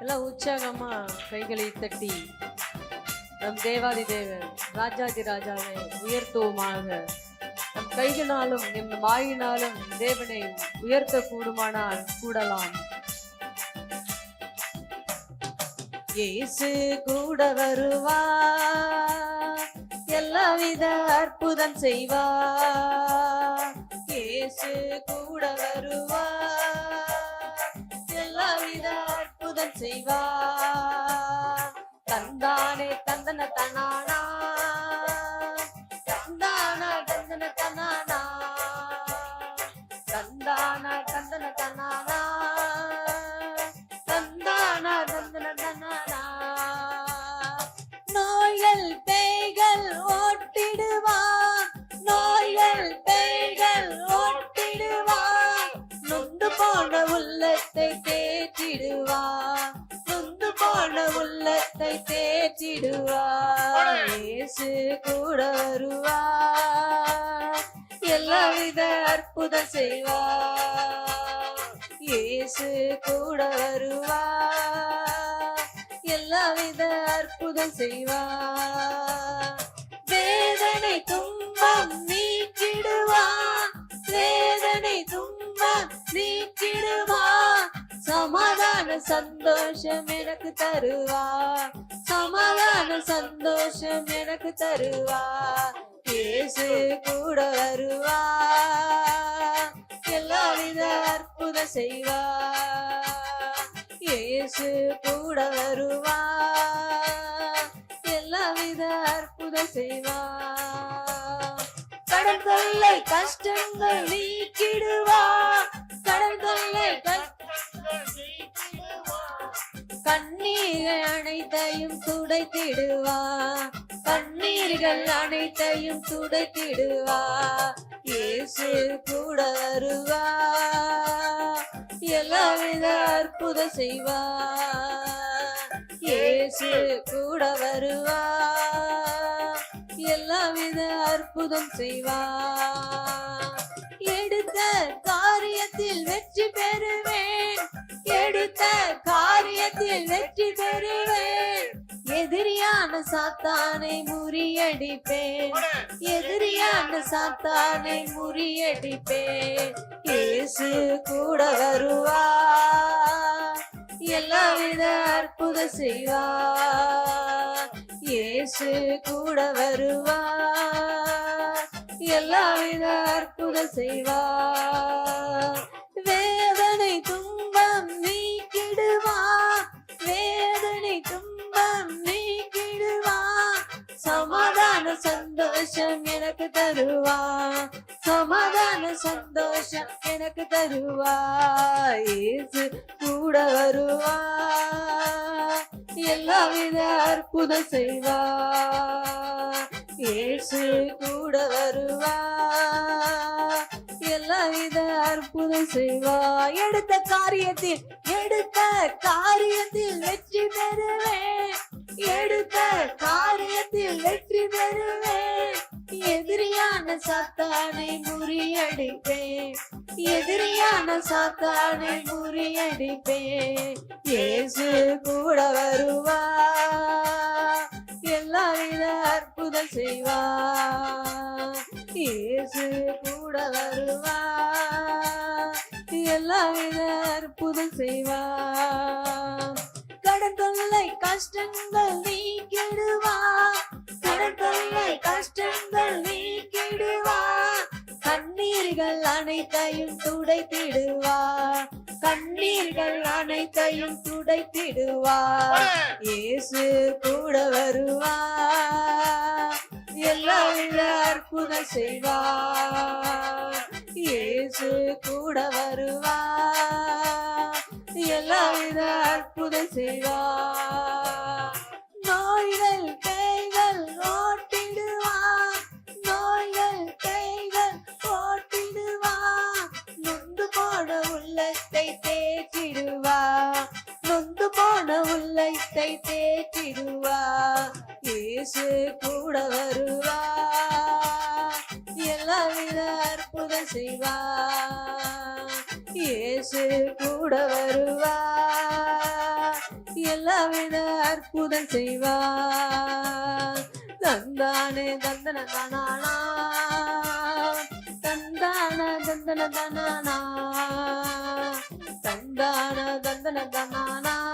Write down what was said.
எல்லாம் உற்சாகமா கைகளை தட்டி நம் தேவாதி தேவன் ராஜாதி ராஜாவை உயர்த்துவோமாக. நம் கைகளாலும் எம் வாயினாலும் தேவனை உயர்த்த கூடுமானால் கூடலாம். இயேசு கூட வருவா. எல்லாவித அற்புதம் செய்வா. இயேசு கூட வருவா. செய்வா. தந்தானே தந்தன தனானா. தந்தானா தந்தன தனானா. தந்தானா தந்தன தனானா. தந்தானா தந்தன தனானா. நோய்கள் பேய்கள் ஓட்டிடுவா. நோய்கள் பேய்கள் ஓட்டிடுவா. நொண்டு போன உள்ளத்தை இயேசு கூட வருவா எல்லாவித அற்புதம் செய்வா இயேசு கூட வருவா எல்லாவித அற்புதம் செய்வா வேதனை துன்பம் நீக்கிடுவா. வேதனை துன்பம் நீக்கிடுவா. சமாதான சந்தோஷம் எனக்கு தருவா. சமாதான சந்தோஷம் எனக்கு தருவா. இயேசு கூட வருவா. எல்லாவித அற்புத செய்வா. இயேசு கூட வருவா. எல்லாவித அற்புத செய்வா. கடன் தொல்லை கஷ்டங்கள் நீக்கிடுவா. கடன் தொல்லை கண்ணீர்கள் அனைத்தையும் துடைத்திடுவா. கண்ணீர்கள் அனைத்தையும் துடைத்திடுவா. இயேசு கூட வருவா. எல்லாவித அற்புத செய்வா. இயேசு கூட வருவா. எல்லாவித அற்புதம் செய்வா. எடுத்த காரியத்தில் வெற்றி பெறுவேன். எடுத்த காரியத்தில் வெற்றி பெறுவேன். எதிரியான சாத்தானை முறியடிப்பேன். எதிரியான சாத்தானை முறியடிப்பேன். இயேசு கூட வருவா எல்லாவித அற்புதம் செய்வா இயேசு கூட வருவா எல்லாவித அற்புதம் செய்வா சந்தோஷம் எனக்கு தருவா. சமாதான சந்தோஷம் எனக்கு தருவா. இயேசு கூட வருவா. எல்லா வித அற்புதம் செய்வா. ஏசு கூட வருவா. எல்லாவித அற்புதம் செய்வா. எடுத்த காரியத்தில் எடுத்த காரியத்தில் வெற்றி பெறுவேன். வெற்றி பெறுவேன். எதிரியான சாத்தானை முறியடிப்பேன். எதிரியான சாத்தானை முறியடிப்பேன். இயேசு கூட வருவா. எல்லாவித அற்புதம் செய்வா. இயேசு கூட வருவா. எல்லாவித அற்புதம் செய்வா. கடன் தொல்லை கஷ்டங்கள் நீக்கிடுவா. அனைத்தையும் துடைத்திடுவா. கண்ணீர்கள் அனைத்தையும் துடைத்திடுவா. இயேசு கூட வருவா. எல்லா அற்புதம் செய்வா. இயேசு கூட வருவா. எல்லா அற்புதம் செய்வா. உள்ளத்தை தேற்றிடுவா. நொந்து போன உள்ளத்தை தேற்றிடுவா. இயேசு கூட வருவா. எல்லா வித அற்புதம் செய்வா. இயேசு கூட வருவா. எல்லா வித அற்புதம் செய்வா. தந்தானே தந்தன தனானா தந்தான தந்தன தனானா தந்தான தந்தன தனானா